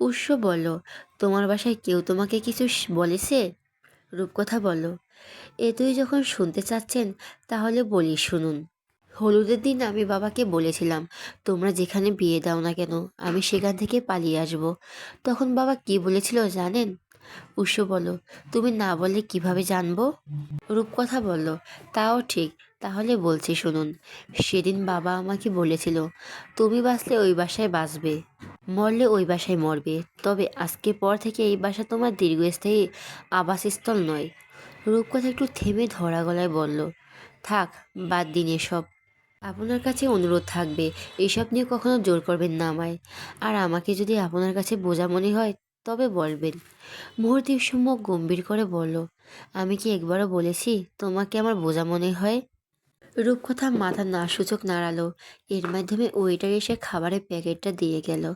উৎস বলল, তোমার বাসায় কেউ তোমাকে কিছু বলেছে? রূপকথা বলল, এ তুই যখন শুনতে চাচ্ছেন, তাহলে বলি শুনুন। হলুদের দিন আমি বাবাকে বলেছিলাম, তোমরা যেখানে বিয়ে দাও না কেন, আমি সেখান থেকে পালিয়ে আসব। তখন বাবা কি বলেছিল জানেন? উৎস বলো তুমি না বললে কীভাবে জানব? রূপকথা বলল, তাও ঠিক তাহলে বলছি শুনুন, সেদিন বাবা আমাকে বলেছিল, তুমি বাঁচলে ওই বাসায় বাঁচবে, মরলে ওই বাসায় মরবে। তবে আজকে পর থেকে এই বাসা তোমার দীর্ঘস্থায়ী আবাসস্থল নয়। রূপকথা একটু থেমে ধরা গলায় বলল, থাক, বাদ দিন এসব। আপনার কাছে অনুরোধ থাকবে, এসব নিয়ে কখনো জোর করবেন না আমায়। আর আমাকে যদি আপনার কাছে বোঝা মনে হয়, তবে বলবেন। মুহূর্তে সুমুখ গম্ভীর করে বলল, আমি কি একবারও বলেছি তোমাকে আমার বোঝা মনে হয়? রূপকথা মাথা না সূচক নাড়ালো। এর মাধ্যমে ওয়েটার এসে খাবারের প্যাকেটটা দিয়ে গেল।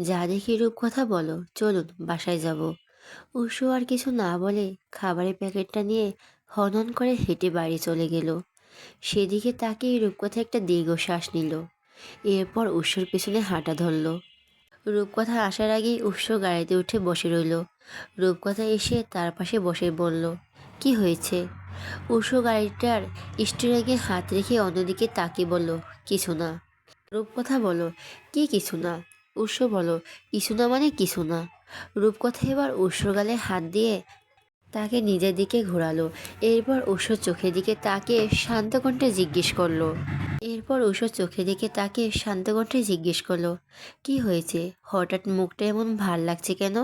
যা দেখি রূপকথা বলো, চলুন, বাসায় যাব। উষু আর কিছু না বলে খাবারের প্যাকেটটা নিয়ে হনন করে হেঁটে বাড়ি চলে গেল। সেদিকে তাকিয়ে রূপকথা একটা দীর্ঘশ্বাস নিল। এরপর উৎসর পেছনে হাঁটা ধরল। রূপকথা আসার আগেই উৎস গাড়িতে উঠে বসে রইল। রূপকথা এসে তার পাশে বসে বলল, কি হয়েছে? উৎস গাড়িটার স্টিয়ারিংয়ে হাত রেখে অন্যদিকে তাকিয়ে বলল, কিছু না। রূপকথা বলো কি কিছু না? উৎস বলো কিছু না মানে কিছু না। রূপকথা এবার উৎস গালে হাত দিয়ে তাকে নিজের দিকে ঘোরালো। এরপর উৎস চোখের দিকে তাকে শান্ত কণ্ঠে জিজ্ঞেস করল। এরপর উৎস চোখের দিকে তাকে শান্ত কণ্ঠে জিজ্ঞেস করল, কি হয়েছে? হঠাৎ মুখটা এমন ভালো লাগছে কেন?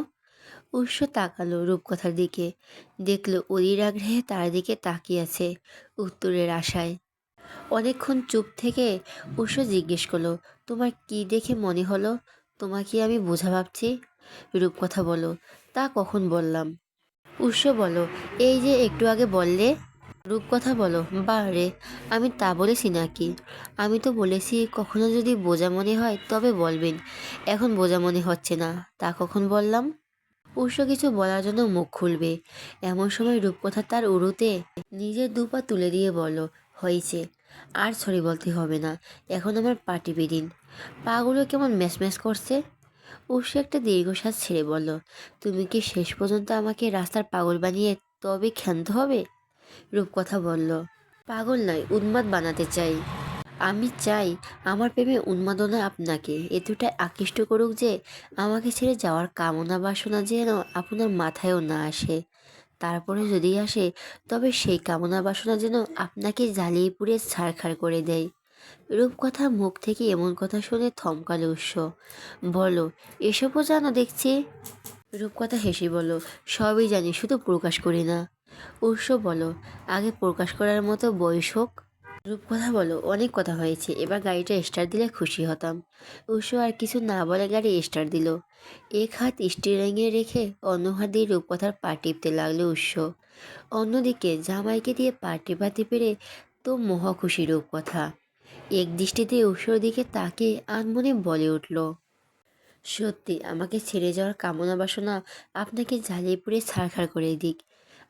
উৎস তাকালো রূপকথার দিকে। দেখল অলির আগ্রহে তার দিকে তাকিয়ে আছে উত্তরের আশায়। অনেকক্ষণ চুপ থেকে উৎস জিজ্ঞেস করল, তোমার কি দেখে মনে হলো? তোমাকে আমি বোঝা ভাবছি? রূপকথা বলো তা কখন বললাম? উৎস বলো এই যে একটু আগে বললে? রূপকথা বলো বা রে, আমি তা বলেছি নাকি? আমি তো বলেছি কখনো যদি বোঝা মনে হয় তবে বলবেন। এখন বোঝা মনে হচ্ছে না, তা কখন বললাম? উৎস কিছু বলার জন্য মুখ খুলবে। এমন সময় রূপকথা তার উড়ুতে নিজের দুপা তুলে দিয়ে বলল, হয়েছে। আর সরি বলতে হবে না। এখন আমার পাটি বেদিন পাগুলো কেমন ম্যাচ ম্যাচ করছে? উৎস একটা দীর্ঘশ্বাস ছেড়ে বলল, তুমি কি শেষ পর্যন্ত আমাকে রাস্তার পাগল বানিয়ে তবে ক্ষান্ত হবে? রূপকথা বলল, পাগল নয়, উন্মাদ বানাতে চাই। আমি চাই আমার প্রেমে উন্মাদনা আপনাকে। এতটাই আকৃষ্ট করুক যে আমাকে ছেড়ে যাওয়ার কামনা বাসনা যেন আপনার মাথায়ও না আসে। তারপরে যদি আসে, তবে সেই কামনা বাসনা যেন আপনাকে জ্বালিয়ে পুড়ে ছাড়খাড় করে দেয়। রূপকথা মুখ থেকে এমন কথা শুনে থমকালো উৎস। বলো, এসবও জানো দেখছি? রূপকথা হেসে বলো সবই জানি, শুধু প্রকাশ করি না। উৎস বলো আগে প্রকাশ করার মতো বয়স হোক। রূপকথা বলো, অনেক কথা হয়েছে। এবার গাড়িটা স্টার্ট দিলে খুশি হতাম। উৎস আর কিছু না বলে গাড়ি স্টার্ট দিল। এক হাত স্টিয়ারিংয়ে রেখে অন্য হাত দিয়ে রূপকথার পা টিপতে লাগল উৎস অন্যদিকে জামাইকে দিয়ে পা টিপাতে পেরে তো মহা খুশি রূপকথা। এক দৃষ্টিতে উৎসর দিকে তাকে আনমনে বলে উঠল, সত্যি, আমাকে ছেড়ে যাওয়ার কামনা বাসনা আপনাকে জ্বালিয়ে পুড়ে ছাড়খাড় করে দিক।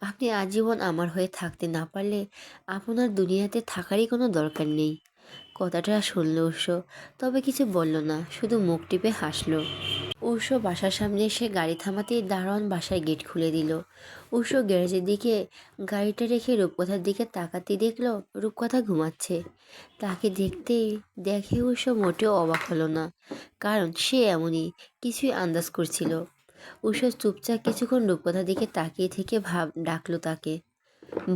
আপনি আজীবন আমার হয়ে থাকতে না পারলে আপনার দুনিয়াতে থাকারই কোনো দরকার নেই। কথাটা শুনল উৎস তবে কিছু বলল না, শুধু মুখ টিপে হাসলো। উৎস বাসার সামনে এসে গাড়ি থামাতেই দারোয়ান বাসায় গেট খুলে দিল। উৎস গ্যারেজের দিকে গাড়িটা রেখে রূপকথার দিকে তাকাতে দেখল রূপকথা ঘুমাচ্ছে। তাকে দেখতেই দেখে উৎস মোটেও অবাক হলো না, কারণ সে এমনই, কিছুই আন্দাজ করছিল। উষা চুপচাপ কিছুক্ষণ রূপকথার দিকে তাকিয়ে থেকে ভাব ডাকলো তাকে।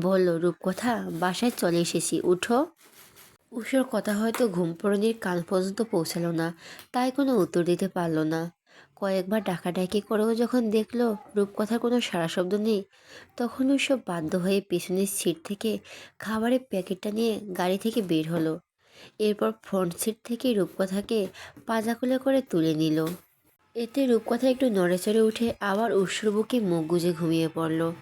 বলল, রূপকথা, বাসায় চলে এসেছি, উঠো। উষার কথা হয়তো ঘুম পড়নির কান পর্যন্ত পৌঁছালো না, তাই কোনো উত্তর দিতে পারল না। কয়েকবার ডাকাডাকি করেও যখন দেখল রূপকথার কোনো সারা শব্দ নেই তখন ওসব বাধ্য হয়ে পেছনের সিট থেকে খাবারের প্যাকেটটা নিয়ে গাড়ি থেকে বের হলো। এরপর ফ্রন্ট সিট থেকে রূপকথাকে পাজাকুলে করে তুলে নিল। এতে রূপকথা একটু নড়েচড়ে উঠে আবার উৎসর বুকে মুখ গুজে ঘুমিয়ে পড়ল।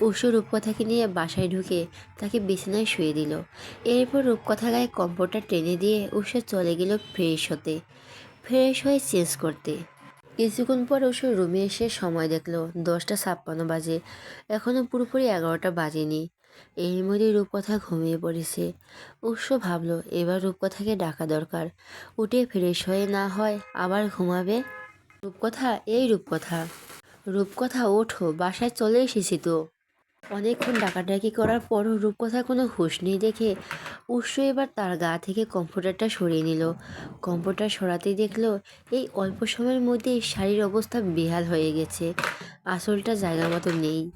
উৎস রূপকথাকে নিয়ে বাসায় ঢুকে তাকে বিছানায় শুয়ে দিল। এরপর রূপকথা গায়ে কম্পোর্টার টেনে দিয়ে উৎস চলে গেল ফ্রেশ হতে, ফ্রেশ হয়ে চেঞ্জ করতে। কিছুক্ষণ পর উৎস রুমে এসে সময় দেখল, দশটা ছাপ্পান্ন বাজে। এখনও পুরোপুরি এগারোটা বাজেনি। এর মধ্যে রূপকথা ঘুমিয়ে পড়েছে। উৎস ভাবলো, এবার রূপকথাকে ডাকা দরকার। উঠে ফ্রেশ হয়ে না হয় আবার ঘুমাবে? রূপকথা এই রূপকথা। রূপকথা ওঠো, বাসায় চলে এসেছি তো। অনেকক্ষণ ডাকাডাকি করার পরও রূপকথার কোনো হুঁশ নেই দেখে উৎস এবার তার গা থেকে কম্পিউটারটা সরিয়ে নিল। কম্পিউটার সরাতেই দেখল এই অল্প সময়ের মধ্যেই শাড়ির অবস্থা বেহাল হয়ে গেছে। আসলটা জায়গা মতো নেই।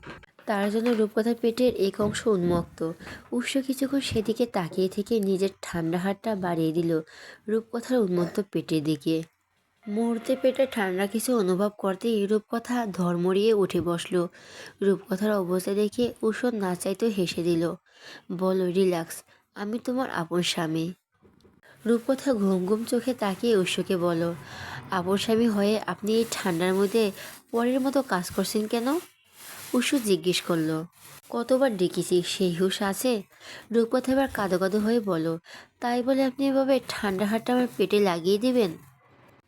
তার জন্য রূপকথার পেটের এক অংশ উন্মুক্ত। উৎস কিছুক্ষণ সেদিকে তাকিয়ে থেকে নিজের ঠান্ডা হাতটা বাড়িয়ে দিল রূপকথার উন্মুক্ত পেটের দিকে। মুহূর্তে পেটে ঠান্ডা কিছু অনুভব করতেই রূপকথা ধর্মড়িয়ে উঠে বসল। রূপকথার অবস্থা দেখে উষর না চাইতেও হেসে দিল। বলো, রিল্যাক্স, আমি তোমার আপন স্বামী। রূপকথা ঘুম ঘুম চোখে তাকিয়ে উৎসকে বলো, আপন স্বামী হয়ে আপনি এই ঠান্ডার মধ্যে পরের মতো কাজ করছেন কেন? উৎস জিজ্ঞেস করল, কতবার ডেকেছি সেই হুশ আছে? রূপকথা এবার কাদো কাদো হয়ে বলো, তাই বলে আপনি এভাবে ঠান্ডা হাতটা আমার পেটে লাগিয়ে দেবেন?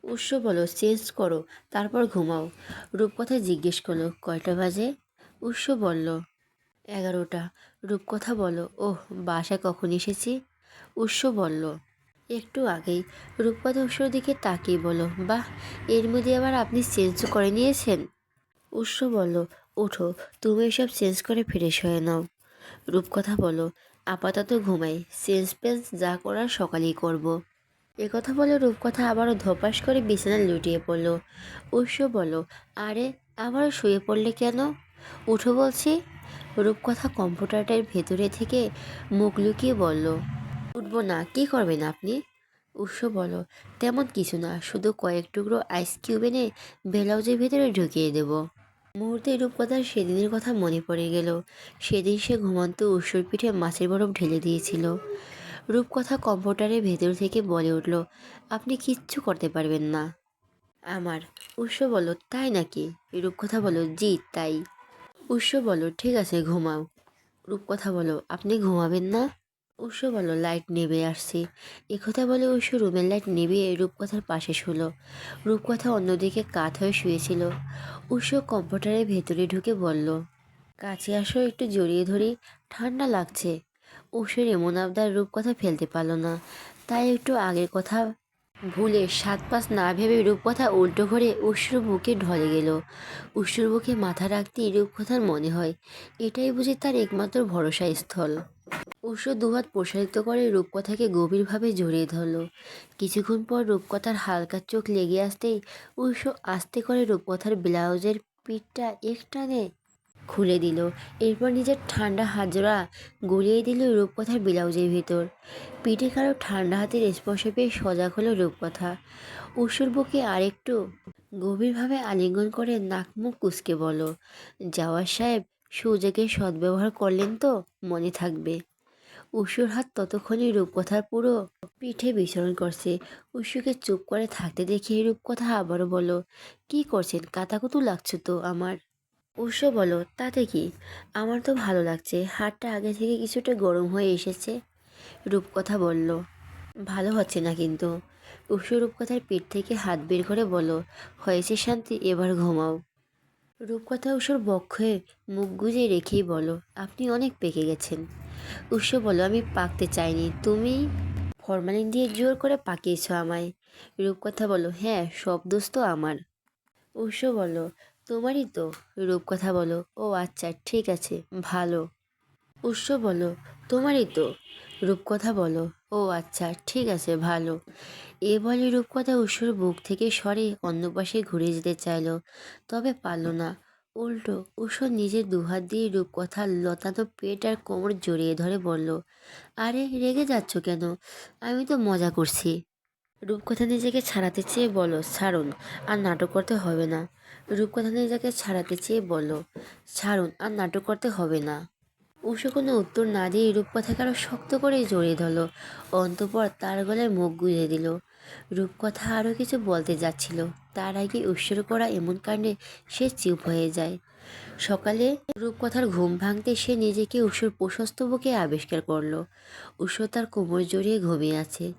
উৎস বলো চেঞ্জ করো, তারপর ঘুমাও। রূপকথা জিজ্ঞেস করল, কয়টা বাজে? উৎস বলল, এগারোটা। রূপকথা বলো ওহ, বাসায় কখন এসেছি? উৎস বলল, একটু আগেই। রূপকথা উৎসর দিকে তাকিয়ে বলো বাহ, এর মধ্যে আবার আপনি চেঞ্জ করে নিয়েছেন? উৎস বলল, ওঠো, তুমি এসব চেঞ্জ করে ফ্রেশ হয়ে নাও। রূপকথা বলো আপাতত ঘুমাই চেঞ্জ পেঞ্জ যা করার সকালেই করব। কথা বলে রূপকথা আবারও ধপাস করে বিছানায় লুটিয়ে পড়ল। উৎস বলো আরে, আবারও শুয়ে পড়লে কেন? উঠো বলছি। রূপকথা কম্পিউটারটার ভেতরে থেকে মুখ লুকিয়ে বলল, উঠবো না, কি করবেন আপনি? উৎস বলো তেমন কিছু না, শুধু কয়েক টুকরো আইস কিউব এনে ব্লাউজের ভেতরে ঢুকিয়ে দেব। মুহূর্তে রূপকথার সেদিনের কথা মনে পড়ে গেল। সেদিন সে ঘুমন্ত উৎসর পিঠে মাছের বরফ ঢেলে দিয়েছিল। রূপকথা কম্পিউটারের ভেতর থেকে বলে উঠল, আপনি কিচ্ছু করতে পারবেন না। আমার? উৎস বলো, তাই নাকি? রূপকথা বলো, জি, তাই। উৎস বলো, ঠিক আছে, ঘুমাও। রূপকথা বলো, আপনি ঘুমাবেন না? উৎস বলো, লাইট নেবে, আসছে। একথা বলে উৎস রুমের লাইট নেবে রূপকথার পাশে শুলো। রূপকথা অন্যদিকে কাত হয়ে শুয়েছিল। উৎস কম্পিউটারের ভেতরে ঢুকে বলল, কাছে আসো, একটু জড়িয়ে ধরি, ঠান্ডা লাগছে। উষের এমন আবদার রূপকথা ফেলতে পারল না। তাই একটু আগের কথা ভুলে সাত পাঁচ না ভেবে রূপকথা উল্টো করে উষুর বুকে ঢলে গেল। উষুর বুকে মাথা রাখতেই রূপকথার মনে হয়, এটাই বুঝি তার একমাত্র ভরসা স্থল উষু দুহাত প্রসারিত করে রূপকথাকে গভীরভাবে জড়িয়ে ধরল। কিছুক্ষণ পর রূপকথার হালকা চোখ লেগে আসতেই উষু আস্তে করে রূপকথার ব্লাউজের পিঠটা একটানে খুলে দিল। এরপর নিজের ঠান্ডা হাজরা গলিয়ে দিল রূপকথার ব্লাউজের ভিতর। পিঠে কারও ঠান্ডা হাতের স্পর্শ পেয়ে সজাগ হলো রূপকথা। উষুর বুকে আরেকটু গভীরভাবে আলিঙ্গন করে নাক মুখ কুচকে বলো যাওয়ার সাহেব, সুযোগের সদ্ব্যবহার করলেন তো, মনে থাকবে। উষুর হাত ততক্ষণে রূপকথার পুরো পিঠে বিচরণ করছে। উষুকে চুপ করে থাকতে দেখে রূপকথা আবারও বলো কি করছেন? কাতাকুতু লাগছো তো আমার। উৎস বলো, তাতে কি? আমার তো ভালো লাগছে হাতটা আগে থেকে কিছুটা গরম হয়ে এসেছে। রূপকথা বলল, ভালো হচ্ছে না কিন্তু। উৎস রূপকথার পেট থেকে হাত বের করে বলো হয়েছে শান্তি, এবার ঘুমাও। রূপকথা উৎসর বক্ষে মুখ গুজে রেখেই বলো আপনি অনেক পেকে গেছেন। উৎস বলো আমি পাকতে চাইনি, তুমি ফরমালিন দিয়ে জোর করে পাকিয়েছ আমায়। রূপকথা বলো হ্যাঁ সব দোষ তো আমার। উৎস বলো তোমারই তো রূপকথা বলো। ও আচ্ছা ঠিক আছে, ভালো। উৎস বলো, তোমারই তো রূপকথা বলো। ও আচ্ছা ঠিক আছে, ভালো। এ বলে রূপকথা উৎসর বুক থেকে সরে অন্য পাশে ঘুরে যেতে চাইলো, তবে পারল না। উল্টো উৎসর নিজের দুহাত দিয়ে রূপকথার লতানো পেট আর কোমর জড়িয়ে ধরে বলল, আরে, রেগে যাচ্ছ কেন? আমি তো মজা করছি। রূপকথা নিজেকে ছাড়াতে চেয়ে বলো ছাড়ুন, আর নাটক করতে হবে না। রূপকথা নিজেকে ছাড়াতে চেয়ে বলো ছাড়ুন, আর নাটক করতে হবে না। উষো কোনো উত্তর না দিয়ে রূপকথাকে আরও শক্ত করে জড়িয়ে ধরলো। অন্তপর তার গলায় মুখ গুঁজে দিল। রূপকথা আরও কিছু বলতে যাচ্ছিল। তার আগে উৎসর করা এমন কারণে সে চুপ হয়ে যায়। সকালে রূপকথার ঘুম ভাঙতে সে নিজেকে উষর প্রশস্ত বুকে আবিষ্কার করল। উষ তার কোমর জড়িয়ে ঘুমিয়ে আছে।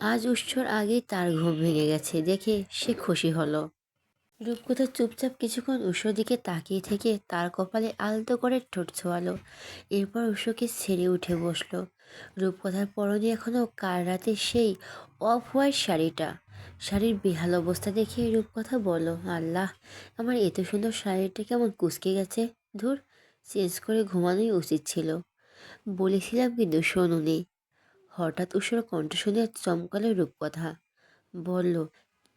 আজ উৎসর আগেই তার ঘুম ভেঙে গেছে দেখে সে খুশি হলো। রূপকথা চুপচাপ কিছুক্ষণ উষোর দিকে তাকিয়ে থেকে তার কপালে আলতো করে ঠোঁট ছোয়ালো। এরপর উষোকে ছেড়ে উঠে বসল। রূপকথার পরনে এখনও কার রাতে সেই অফ হোয়াইট শাড়িটা? শাড়ির বেহাল অবস্থা দেখে রূপকথা বলো আল্লাহ, আমার এত সুন্দর শাড়িটা কেমন কুচকে গেছে। ধুর, চেঞ্জ করে ঘুমানোই উচিত ছিল। বলেছিলাম কিন্তু শোনুনি। হঠাৎ উষোর কণ্ঠ শুনে চমকালো রূপকথা। বলল,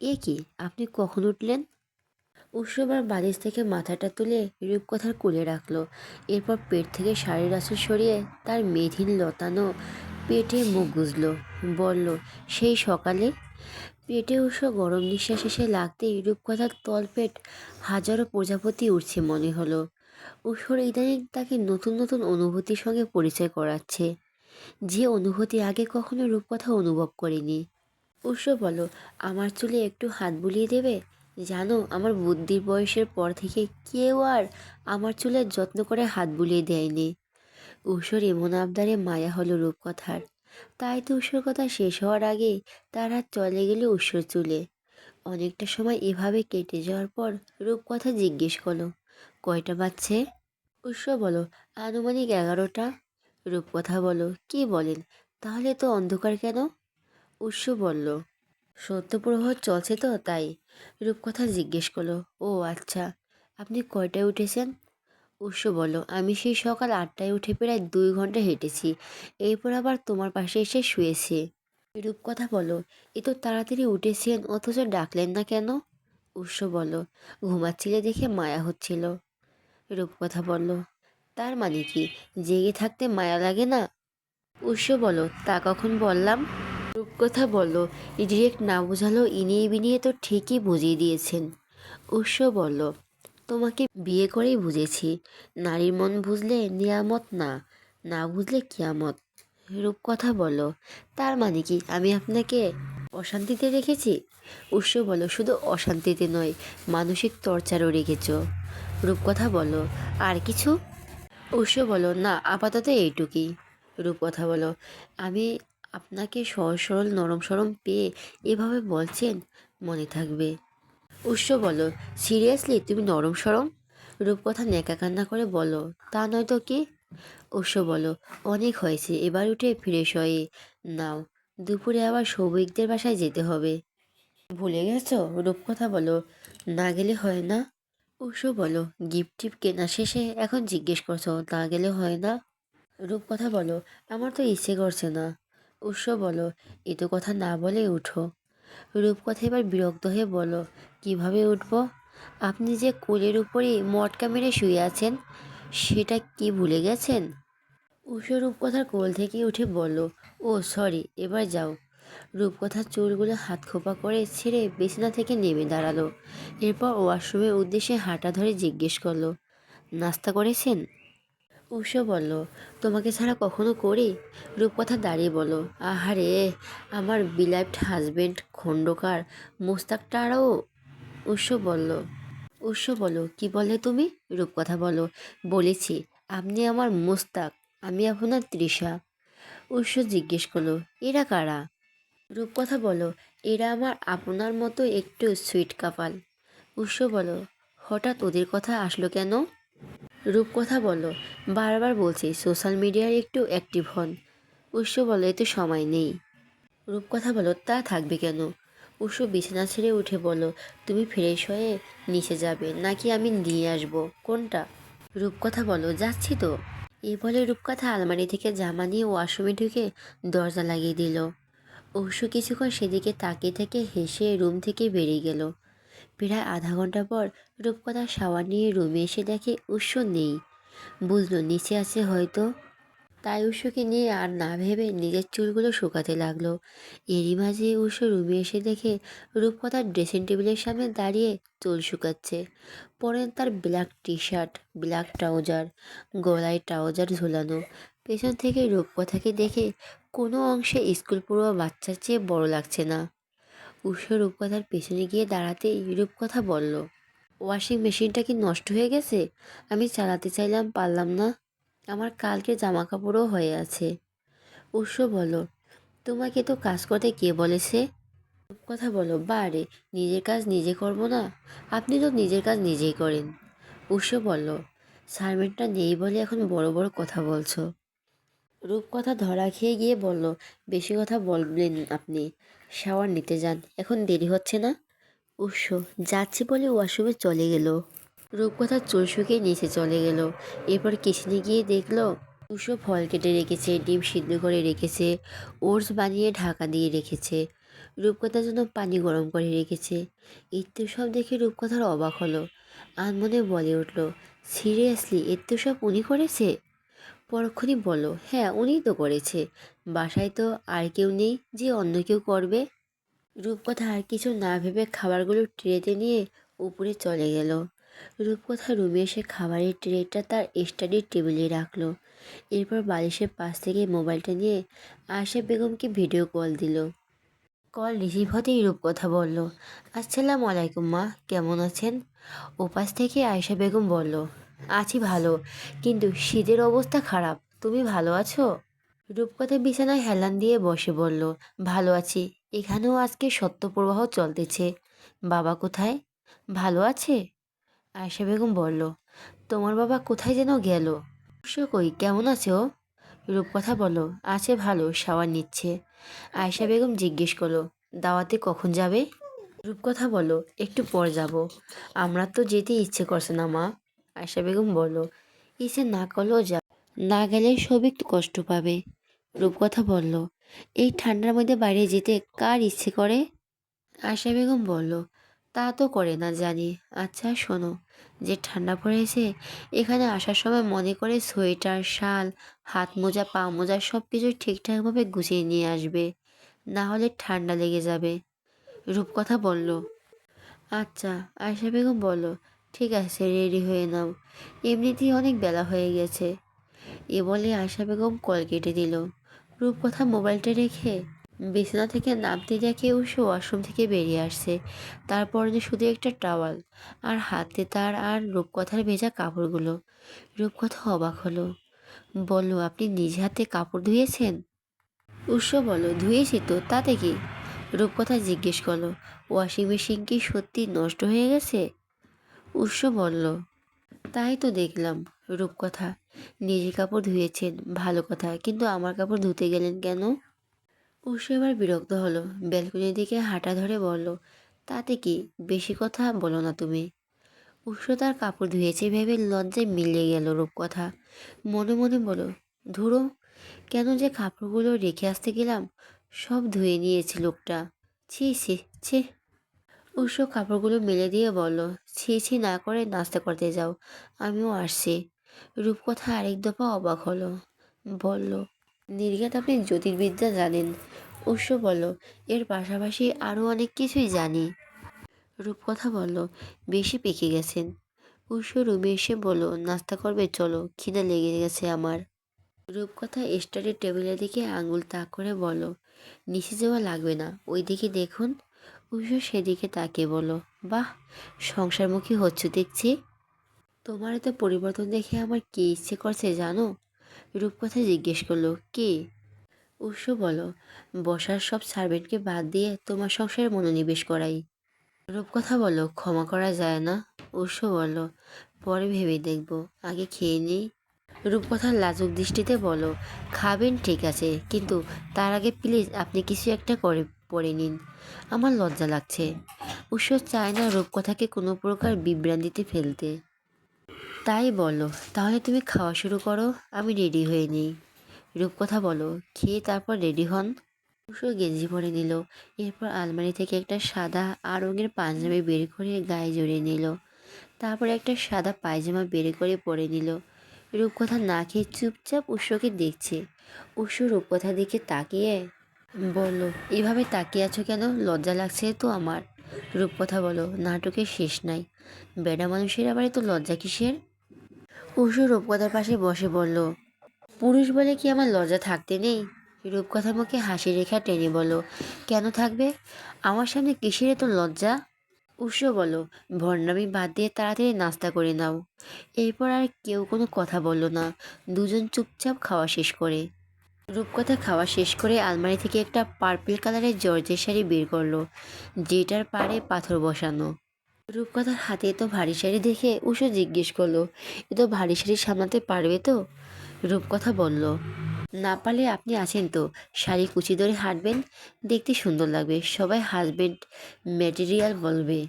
এ কি, আপনি কখন উঠলেন? উৎসবার বালিশ থেকে মাথাটা তুলে রূপকথার কোলে রাখল। এরপর পেট থেকে শাড়ির আঁচল সরিয়ে তার মেধিন লতানো পেটে মুখ গুজলো। বলল, সেই সকালে? পেটে উৎস গরম নিঃশ্বাস এসে লাগতেই রূপকথার তলপেট হাজারো প্রজাপতি উঠছে মনে হলো। উৎসর ইদানিং তাকে নতুন নতুন অনুভূতির সঙ্গে পরিচয় করাচ্ছে। যে অনুভূতি আগে কখনো রূপকথা অনুভব করেনি। উৎস বলো আমার চুলে একটু হাত বুলিয়ে দেবে? জানো, আমার বুদ্ধির বয়সের পর থেকে কেউ আর আমার চুলের যত্ন করে হাত বুলিয়ে দেয়নি। উষর এমন আবদারে মায়া হলো রূপকথার। তাই তো উষর কথা শেষ হওয়ার আগেই তার হাত চলে গেল উষর চুলে। অনেকটা সময় এভাবে কেটে যাওয়ার পর রূপকথা জিজ্ঞেস করল, কয়টা বাজছে? উৎস বলো আনুমানিক এগারোটা। রূপকথা বলো কি বলেন, তাহলে তো অন্ধকার কেন? উৎস বলল সত্যপ্রবাহ চলছে তো, তাই? রূপকথা জিজ্ঞেস করল। ও আচ্ছা। আপনি কয়টায় উঠেছেন? উৎস বলল, আমি সেই সকাল আটটায় উঠে প্রায় দুই ঘণ্টা হেঁটেছি। এরপর আবার তোমার পাশে এসে শুয়েছি। রূপকথা বলো এ তো তাড়াতাড়ি উঠেছেন, অথচ ডাকলেন না কেন? উৎস বলল, ঘুমাচ্ছিলে দেখে মায়া হচ্ছিল। রূপকথা বলল, তার মানে কি? জেগে থাকতে মায়া লাগে না? উৎস বলো তা কখন বললাম? রূপকথা বলল ডিরেক্ট না বোঝালো ইনিয়ে বিনিয়ে তো ঠিকই বুঝিয়ে দিয়েছেন। উৎস বলল, তোমাকে বিয়ে করেই বুঝেছি। নারীর মন বুঝলে নিয়ামত না না বুঝলে কিয়ামত। রূপকথা বলো তার মানে কি আমি আপনাকে অশান্তিতে রেখেছি? উৎস বলো শুধু অশান্তিতে নয়, মানসিক টর্চারও রেখেছ। রূপকথা বলো আর কিছু? উৎস বলো না, আপাতত এইটুকুই। রূপকথা বলো আমি আপনাকে সহজ সরল নরম সরম পেয়ে এভাবে বলছেন মনে থাকবে। উৎস বলো সিরিয়াসলি, তুমি নরম সরম? রূপকথা নেকা কান্না করে বলো তা নয় তো কি? উৎস বলো অনেক হয়েছে, এবার উঠে ফ্রেশ হয়ে নাও। দুপুরে আবার সৌভিকদের বাসায় যেতে হবে। ভুলে গেছো? রূপকথা বলো না গেলে হয় না? উৎস বলো গিফট টিপ কেনা শেষে এখন জিজ্ঞেস করছ না গেলে হয় না? রূপকথা বলো আমার তো ইচ্ছে করছে না। উৎস বলো এ তো কথা না বলে উঠো। রূপকথা এবার বিরক্ত হয়ে বলো কীভাবে উঠব? আপনি যে কোলের উপরে মটকা মেরে শুয়ে আছেন, সেটা কি ভুলে গেছেন? উষো রূপকথার কোল থেকে উঠে বলল, ও, সরি, এবার যাও। রূপকথার চুলগুলো হাত খোপা করে ছেড়ে বিছানা থেকে নেমে দাঁড়াল। এরপর ওয়াশরুমের উদ্দেশ্যে হাঁটা ধরে জিজ্ঞেস করল, নাস্তা করেছেন? উষো বলল, তোমাকে ছাড়া কখনো করি? রূপকথা দাঁড়িয়ে বলো আহারে, আমার বিলাইভড হাজবেন্ড খণ্ডকার মোস্তাকটারাও উৎস বলল উৎস বলো, কি বলে তুমি? রূপকথা বলো বলেছি, আপনি আমার মোস্তাক, আমি আপনার তৃষা। উৎস জিজ্ঞেস করল, এরা কারা? রূপকথা বলো এরা আমার আপনার মতো একটু সুইট কাপাল। উৎস বলো হঠাৎ ওদের কথা আসলো কেন? রূপকথা বলো। বারবার বলছি, সোশ্যাল মিডিয়ায় একটু অ্যাক্টিভ হন। উৎস বলো এতে সময় নেই। রূপকথা বলো, তা থাকবে কেন? উৎস বিছানা ছেড়ে উঠে বলো, তুমি ফ্রেশ হয়ে নিচে যাবে, নাকি আমি নিয়ে আসব? কোনটা? রূপকথা বলো, যাচ্ছি তো। এই বলে রূপকথা আলমারি থেকে জামা নিয়ে ওয়াশরুমে ঢুকে দরজা লাগিয়ে দিল। অবশ্য কিছুক্ষণ সেদিকে তাকিয়ে থেকে হেসে রুম থেকে বেরিয়ে গেল। প্রায় আধা ঘণ্টা পর রূপকথা শাওয়ার নিয়ে রুমে এসে দেখে উৎস নেই। বুঝলো নিচে আছে হয়তো। তাই উৎসকে নিয়ে আর না ভেবে নিজের চুলগুলো শুকাতে লাগল। এরই মাঝে উৎস রুমে এসে দেখে রূপকথার ড্রেসিং টেবিলের সামনে দাঁড়িয়ে চুল শুকাচ্ছে। পরেন তার black T shirt black trouser, গলায় ট্রাউজার ঝোলানো। পেছন থেকে রূপকথাকে দেখে কোনো অংশে স্কুল পড়ুয়া বাচ্চার চেয়ে বড় লাগছে না। উৎস রূপকথার পেছনে গিয়ে দাঁড়াতেই রূপকথা বলল। ওয়াশিং মেশিনটা কি নষ্ট হয়ে গেছে? আমি চালাতে চাইলাম, পারলাম না। আমার কালকে জামা কাপড়ও হয়ে আছে। উৎস বলো তোমাকে তো কাজ করতে কে বলেছে? কথা বলো, বারে, নিজের কাজ নিজে করব না? আপনি তো নিজের কাজ নিজেই করেন। উৎস বলল, সার্ভেন্টটা নেই বলে এখন বড় বড় কথা বলছো? রূপকথা ধরা খেয়ে গিয়ে বলল, বেশি কথা বললেন আপনি। শাওয়ার নিতে যান। এখন দেরি হচ্ছে না? উৎস যাচ্ছি বলে ওয়াশরুমে চলে গেল। রূপকথা চুল শুকিয়ে নিচে চলে গেল। এরপর কিচেনে গিয়ে দেখল উৎস ফল কেটে রেখেছে, ডিম সিদ্ধ করে রেখেছে, ওটস বানিয়ে ঢাকা দিয়ে রেখেছে, রূপকথার জন্য পানি গরম করে রেখেছে। ইত্য সব দেখে রূপকথার অবাক হলো। আনমনে বলে উঠল, সিরিয়াসলি এত্য সব উনি করেছে? পরক্ষণই বলল হ্যাঁ উনিই তো করেছে। বাসায় তো আর কেউ নেই যে অন্য কেউ করবে। রূপকথা আর কিছু না ভেবে খাবারগুলো ট্রেতে নিয়ে উপরে চলে গেল। রূপকথা রুমে এসে খাবারের ট্রেটা তার স্টাডির টেবিলে রাখল। এরপর বালিশের পাশ থেকে মোবাইলটা নিয়ে আয়শা বেগমকে ভিডিও কল দিল। কল রিসিভ হতেই রূপকথা বলল, আসসালামু আলাইকুম মা, কেমন আছেন? ওপাশ থেকে আয়শা বেগম বলল আছি ভালো। কিন্তু শীতের অবস্থা খারাপ। তুমি ভালো আছো? রূপকথা বিছানায় হেলান দিয়ে বসে বলল, ভালো আছি। এখানেও আজকে সত্যপ্রবাহ চলতেছে। বাবা কোথায়? ভালো আছে? আয়শা বেগম বলল, তোমার বাবা কোথায় যেন গেল? কই, কেমন আছে ও? রূপকথা বলো আছে ভালো, শাওয়ার নিচ্ছে। আয়শা বেগম জিজ্ঞেস করল, দাওয়াতে কখন যাবে? রূপকথা বলো একটু পর যাব। আমরা তো যেতে ইচ্ছে করছে না মা। আয়শা বেগম বলল, ইসে না করলেও যা, না গেলে সব একটু কষ্ট পাবে। রূপকথা বলল, এই ঠান্ডার মধ্যে বাইরে যেতে কার ইচ্ছে করে? আয়শা বেগম বলল, তা তো করে না জানি। আচ্ছা শোনো, যে ঠান্ডা পড়েছে, এখানে আসার সময় মনে করে সোয়েটার, শাল, হাত মোজা, পা মোজা সব কিছু ঠিকঠাকভাবে গুছিয়ে নিয়ে আসবে। না হলে ঠান্ডা লেগে যাবে। রূপকথা বলল আচ্ছা আয়শা বেগম বলল ঠিক আছে রেডি হয়ে নাও। এমনিতেই অনেক বেলা হয়ে গেছে। এ বলে আয়শা বেগম কল কেটে দিল। রূপকথা মোবাইলটা রেখে বিছানা থেকে নামতে দেখে সে ওয়াশরুম থেকে বেরিয়ে আসছে। তারপর শুধু একটা টাওয়াল আর হাতে তার আর রূপকথার ভেজা কাপড়গুলো। রূপকথা অবাক হলো। বলল, আপনি নিজ হাতে কাপড় ধুয়েছেন? উৎস বলো ধুয়েছি তো, তাতে কি? রূপকথা জিজ্ঞেস করল, ওয়াশিং মেশিন কি সত্যি নষ্ট হয়ে গেছে? উৎস বলল, তাই তো দেখলাম, রূপকথা। নিজে কাপড় ধুয়েছেন, ভালো কথা। কিন্তু আমার কাপড় ধুতে গেলেন কেন? উৎস এবার বিরক্ত হলো, ব্যালকনির দিকে হাঁটা ধরে বলল, তাতে কি? বেশি কথা বলো না তুমি। উৎস তার কাপড় ধুয়েছে ভেবে লজ্জায় মিলিয়ে গেল রূপকথা। মনে মনে বলো ধুরো, কেন যে কাপড়গুলো রেখে আসতে গেলাম? সব ধুয়ে নিয়েছে লোকটা। ছি ছি ছি। উৎস কাপড়গুলো মেলে দিয়ে বলল, ছি ছি, না করে নাস্তা করতে যাও, আমিও আসছি। রূপকথা আরেক দফা অবাক হলো। বলল, নির্ঘাত আপনি জ্যোতির্বিদ্যা জানেন। উৎস বলল, এর পাশাপাশি আরও অনেক কিছুই জানি। রূপকথা বলল, বেশি পেকে গেছেন। উৎস রুমে এসে বলল, নাস্তা করবে, চলো, খিদে লেগে গেছে আমার। রূপকথা স্টাডি টেবিলের দিকে আঙুল তাক করে বলল, নিচে যাওয়া লাগবে না ওই দিকে দেখুন। উৎস সেদিকে তাকিয়ে বলো বাহ, সংসারমুখী হচ্ছ দেখছি। তোমার এত পরিবর্তন দেখে আমার কী ইচ্ছে করছে জানো? রূপকথা জিজ্ঞেস করল, কে? উৎস বলো বসার সব সার্ভেন্টকে বাদ দিয়ে তোমার সংসারে মনোনিবেশ করাই। রূপকথা বলো ক্ষমা করা যায় না। উৎস বলো পরে ভেবে দেখব, আগে খেয়ে নিই। রূপকথার লাজুক দৃষ্টিতে বলো খাবেন ঠিক আছে, কিন্তু তার আগে প্লিজ আপনি কিছু একটা করে পড়ে নিন। আমার লজ্জা লাগছে। উৎস চায় না রূপকথাকে কোনো প্রকার বিভ্রান্তিতে ফেলতে। তাই বলো, তাহলে তুমি খাওয়া শুরু করো, আমি রেডি হয়ে নিই। রূপকথা বলো, খেয়ে তারপর রেডি হন? উৎস গেঞ্জি পরে নিল, এরপর আলমারি থেকে একটা সাদা আর রঙের পাঞ্জাবি বের করে গায়ে জড়িয়ে নিল। তারপর একটা সাদা পায়জামা বের করে পরে নিল। রূপকথা না খেয়ে চুপচাপ উৎসকে দেখছে। উৎস রূপকথা দেখে তাকিয়ে বলল এভাবে তাকিয়ে আছো কেন? লজ্জা লাগছে তো আমার। রূপকথা বলো, নাটকের শেষ নাই। বেড়া মানুষের আবার তো লজ্জা কিসের? উষু রূপকথার পাশে বসে বলল, পুরুষ বলে কি আমার লজ্জা থাকতে নেই? রূপকথা মুখে হাসি রেখা টেনে বলো কেন থাকবে? আমার সামনে কিসের তো লজ্জা? উৎস বলো ভণ্ডামি বাদ দিয়ে তাড়াতাড়ি নাস্তা করে নাও। এরপর আর কেউ কোনো কথা বলল না। দুজন চুপচাপ খাওয়া শেষ করে। রূপকথা খাওয়া শেষ করে আলমারি থেকে একটা পার্পল কালারের জর্জের শাড়ি বের করল, যেটার পাড়ে পাথর বসানো। রূপকথার হাতে তো ভারী শাড়ি দেখে উষো জিজ্ঞেস করল, এ তো ভারী শাড়ি সামলাতে পারবে তো? রূপকথা বলল, না পারলে আপনি আছেন তো, শাড়ি কুচি ধরে হাঁটবেন, দেখতে সুন্দর লাগবে, সবাই হাজবেন্ড ম্যাটেরিয়াল বলবে।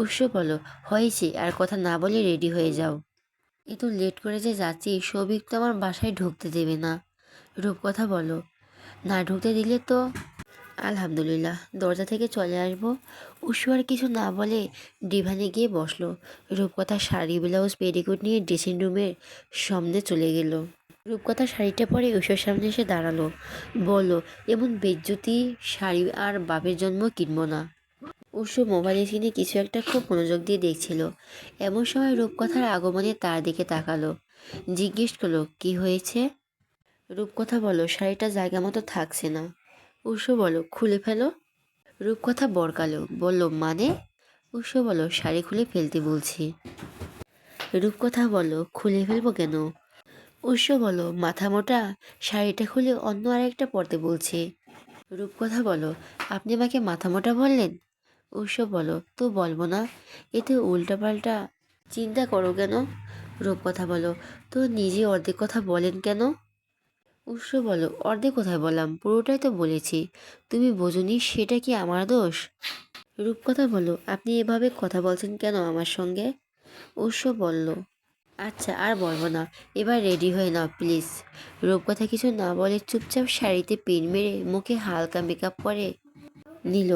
উৎস বলো হয়েছে, আর কথা না বলে রেডি হয়ে যাও। এ তো লেট করে যে যাচ্ছি, সৌভিক তো আমার বাসায় ঢুকতে দেবে না। রূপকথা বলো। না ঢুকতে দিলে তো? আলহামদুলিল্লাহ, দরজা থেকে চলে আসব। উৎসু আর কিছু না বলে ডিভানে গিয়ে বসল। রূপকথা শাড়ি, ব্লাউজ, পেটিকোট নিয়ে ড্রেসিং রুমের সামনে চলে গেল। রূপকথা শাড়িটা পরে উষার সামনে এসে দাঁড়াল। বলল, এমন বেজ্জতি শাড়ি আর বাপের জন্ম কিনবো না। উৎসু মোবাইল কিনে কিছু একটা খুব মনোযোগ দিয়ে দেখছিল। এমন সময় রূপকথার আগমনে তার দিকে তাকালো। জিজ্ঞেস করল, কি হয়েছে? রূপকথা বলো, শাড়িটা জায়গা মতো থাকছে না। উৎসু বলো, খুলে ফেলো। রূপকথা বরকালো, বলল মানে? উৎসু বলো, শাড়ি খুলে ফেলতে বলছি। রূপকথা বলো, খুলে ফেলব কেন? উৎস বলো, মাথা মোটা, শাড়িটা খুলে অন্য আরেকটা পরতে বলছে। রূপকথা বলো, আপনি আমাকে মাথা মোটা বললেন? উৎস বলো, তো বলব না এতে উল্টাপাল্টা। চিন্তা করো কেন? রূপকথা বলো, তো নিজে অর্ধেক কথা বলেন কেন? উৎস বলো, অর্ধেক কোথায় বললাম, পুরোটাই তো বলেছি। তুমি বোঝনি সেটা কি আমার দোষ? রূপকথা বলো, আপনি এভাবে কথা বলছেন কেন আমার সঙ্গে? উৎস বলল আচ্ছা আর বলব না, এবার রেডি হয়ে নাও প্লিজ রূপকথা কিছু না বলে চুপচাপ শাড়িতে পিন মেরে মুখে হালকা মেকআপ করে নিল।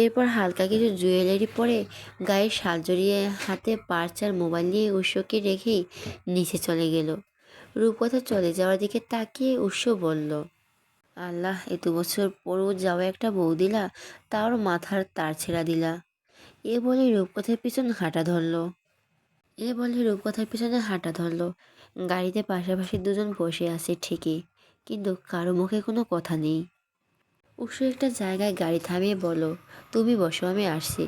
এরপর হালকা কিছু জুয়েলারি পরে গায়ে শাল জড়িয়ে হাতে পার্স আর মোবাইল নিয়ে উৎসকে রেখেই নিচে চলে গেল। রূপকথা চলে যাওয়ার দিকে তাকিয়ে উৎস বলল, আল্লাহ এত বছর পরও যাওয়া একটা বউ দিলা, তার মাথার তার ছেঁড়া দিলা। এ বলে রূপকথার পিছন হাঁটা ধরলো। এ বলে রূপকথার পিছনে হাঁটা ধরলো। গাড়িতে পাশাপাশি দুজন বসে আছে ঠিকই, কিন্তু কারও মুখে কোনো কথা নেই। উৎস একটা জায়গায় গাড়ি থামিয়ে বলো তুমি বসো, আমি আসছি।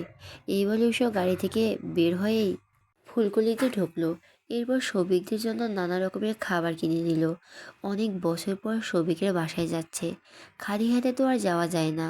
এই বলে উৎস গাড়ি থেকে বের হয়েই ফুলকলিতে ঢুকলো। এরপর সৌভিকদের জন্য নানা রকমের খাবার কিনে নিল। অনেক বছর পর সৌভিকের বাসায় যাচ্ছে। খালি হাতে তো আর যাওয়া যায় না।